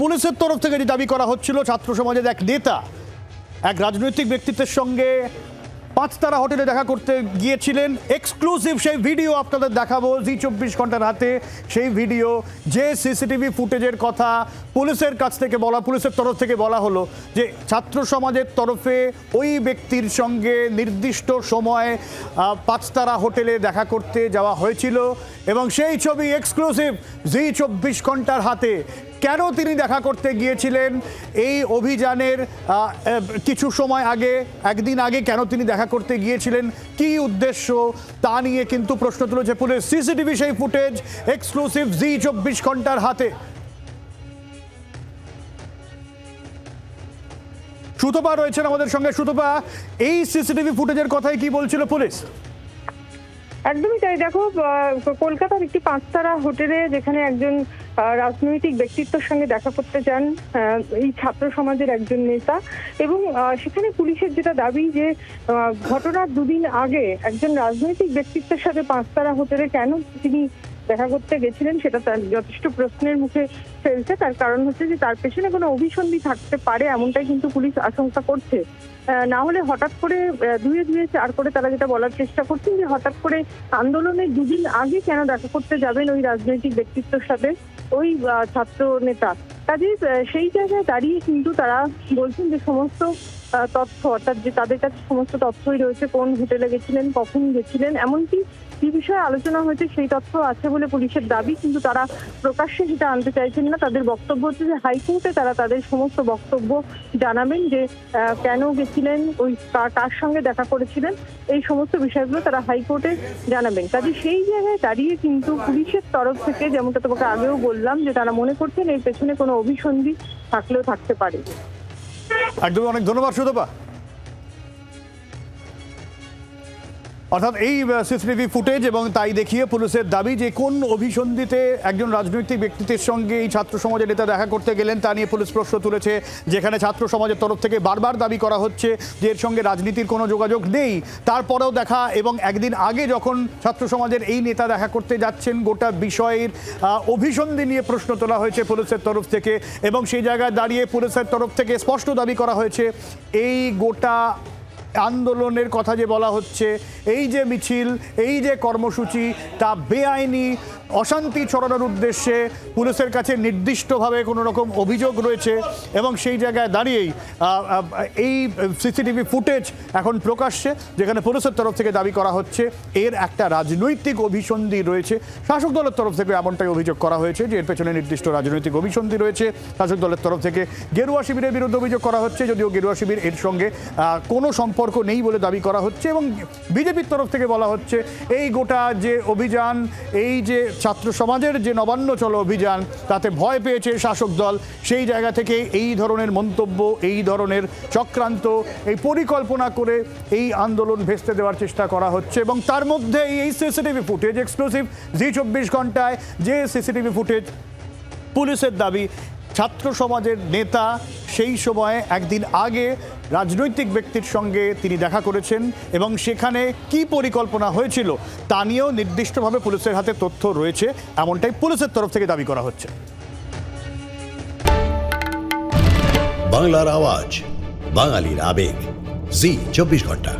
পুলিশের তরফ থেকে যে দাবি করা হচ্ছিল, ছাত্র সমাজের এক নেতা এক রাজনৈতিক ব্যক্তিত্বের সঙ্গে পাঁচতারা হোটেলে দেখা করতে গিয়েছিলেন। এক্সক্লুসিভ সেই ভিডিও আপনাদের দেখাবো জি চব্বিশ ঘণ্টার হাতে। সেই ভিডিও যে সিসিটিভি ফুটেজের কথা পুলিশের কাছ থেকে বলা, পুলিশের তরফ থেকে বলা হলো যে ছাত্র সমাজের তরফে ওই ব্যক্তির সঙ্গে নির্দিষ্ট সময় পাঁচতারা হোটেলে দেখা করতে যাওয়া হয়েছিল এবং সেই ছবি এক্সক্লুসিভ জি চব্বিশ ঘণ্টার হাতে। কেন তিনি দেখা করতে গিয়েছিলেন? এই অভিযানের কিছু সময় আগে, একদিন আগে কেন তিনি দেখা করতে গিয়েছিলেন? কি উদ্দেশ্য? তা নিয়ে কিন্তু প্রশ্ন তুলেছে পুলিশ। সিসিটিভি সেই ফুটেজ এক্সক্লুসিভ জি চব্বিশ ঘণ্টার হাতে। সুতপা রয়েছেন আমাদের সঙ্গে। সুতপা, এই সিসিটিভি ফুটেজের কথাই কি বলছিল পুলিশ? একদমই তাই। দেখো কলকাতার একটি পাঁচতারা হোটেলে যেখানে একজন রাজনৈতিক ব্যক্তিত্বের সঙ্গে দেখা করতে চান এই ছাত্র সমাজের একজন নেতা এবং সেখানে পুলিশের যেটা দাবি যে ঘটনার দুদিন আগে একজন রাজনৈতিক ব্যক্তিত্বের সাথে পাঁচতারা হোটেলে কেন তিনি দেখা করতে গেছিলেন, সেটা তার যথেষ্ট প্রশ্নের মুখে ফেলছে। তার কারণ হচ্ছে যে তার পেছনে কোনো অভিসন্ধি থাকতে পারে, এমনটাই কিন্তু পুলিশ আশঙ্কা করছে। না হলে হঠাৎ করে ধুয়ে ধুয়ে চার করে তারা যেটা বলার চেষ্টা করছেন যে হঠাৎ করে আন্দোলনের দুদিন আগে কেন দেখা করতে যাবেন ওই রাজনৈতিক ব্যক্তিত্বের সাথে, ওই ছাত্র নেতা। কাজে সেই জায়গায় দাঁড়িয়ে কিন্তু তারা বলছেন যে সমস্ত তথ্য, অর্থাৎ যে তাদের কাছে সমস্ত তথ্যই রয়েছে, কোন হোটেলে গেছিলেন, কখন গেছিলেন, এমনকি কি বিষয়ে আলোচনা হয়েছে সেই তথ্য আছে বলে পুলিশের দাবি, কিন্তু তারা প্রকাশ্যে সেটা আনতে চাইছেন না। তাদের বক্তব্য হচ্ছে যে হাইকোর্টে তারা তাদের সমস্ত বক্তব্য জানাবেন যে কেন গেছিলেন, ওই কার সঙ্গে দেখা করেছিলেন, এই সমস্ত বিষয়গুলো তারা হাইকোর্টে জানাবেন। কাজে সেই জায়গায় দাঁড়িয়ে কিন্তু পুলিশের তরফ থেকে যেমনটা তোমাকে আগেও বললাম যে তারা মনে করছেন এর পেছনে কোনো অভিসন্ধি থাকলেও থাকতে পারে। একদমই অনেক ধন্যবাদ সুতপা। অর্থাৎ এই সিসিটিভি ফুটেজ এবং তাই দেখিয়ে পুলিশের দাবি যে কোন অভিসন্ধিতে একজন রাজনৈতিক ব্যক্তিত্বের সঙ্গে এই ছাত্র সমাজের নেতা দেখা করতে গেলেন তা নিয়ে পুলিশ প্রশ্ন তুলেছে, যেখানে ছাত্র সমাজের তরফ থেকে বারবার দাবি করা হচ্ছে যে এর সঙ্গে রাজনীতির কোনো যোগাযোগ নেই। তারপরেও দেখা এবং একদিন আগে যখন ছাত্র সমাজের এই নেতা দেখা করতে যাচ্ছেন, গোটা বিষয়ের অভিসন্ধি নিয়ে প্রশ্ন তোলা হয়েছে পুলিশের তরফ থেকে এবং সেই জায়গায় দাঁড়িয়ে পুলিশের তরফ থেকে স্পষ্ট দাবি করা হয়েছে, এই গোটা আন্দোলনের কথা যে বলা হচ্ছে, এই যে মিছিল, এই যে কর্মসূচি, তা বেআইনি, অশান্তি ছড়ানোর উদ্দেশ্যে পুলিশের কাছে নির্দিষ্টভাবে কোনো রকম অভিযোগ রয়েছে এবং সেই জায়গায় দাঁড়িয়েই এই সিসিটিভি ফুটেজ এখন প্রকাশ্যে, যেখানে পুলিশের তরফ থেকে দাবি করা হচ্ছে, এর একটা রাজনৈতিক অভিসন্ধি রয়েছে। শাসক দলের তরফ থেকে এমনটাই অভিযোগ করা হয়েছে যে, এর পেছনে নির্দিষ্ট রাজনৈতিক অভিসন্ধি রয়েছে। শাসক দলের তরফ থেকে গেরুয়া শিবিরের বিরুদ্ধে অভিযোগ করা হচ্ছে, যদিও গেরুয়া শিবির এর সঙ্গে কোনো কোনো সম্পর্ক নেই বলে দাবি করা হচ্ছে এবং বিজেপির তরফ থেকে বলা হচ্ছে, এই গোটা যে অভিযান, এই যে ছাত্র সমাজের যে নবান্ন চলো অভিযান, তাতে ভয় পেয়েছে শাসক দল। সেই জায়গা থেকে এই ধরনের মন্তব্য, এই ধরনের চক্রান্ত, এই পরিকল্পনা করে এই আন্দোলন ভেস্তে দেওয়ার চেষ্টা করা হচ্ছে এবং তার মধ্যে এই সিসিটিভি ফুটেজ, এক্সক্লুসিভ জি চব্বিশ ঘন্টায় যে সিসিটিভি ফুটেজ, পুলিশের দাবি ছাত্র সমাজের নেতা সেই সময়ে একদিন আগে রাজনৈতিক ব্যক্তির সঙ্গে তিনি দেখা করেছেন এবং সেখানে কি পরিকল্পনা হয়েছিল তা নিয়েও নির্দিষ্টভাবে পুলিশের হাতে তথ্য রয়েছে। এমনটাই পুলিশের তরফ থেকে দাবি করা হচ্ছে। বাংলার আওয়াজ, বাঙালির আবেগ। জি, চব্বিশ ঘণ্টা।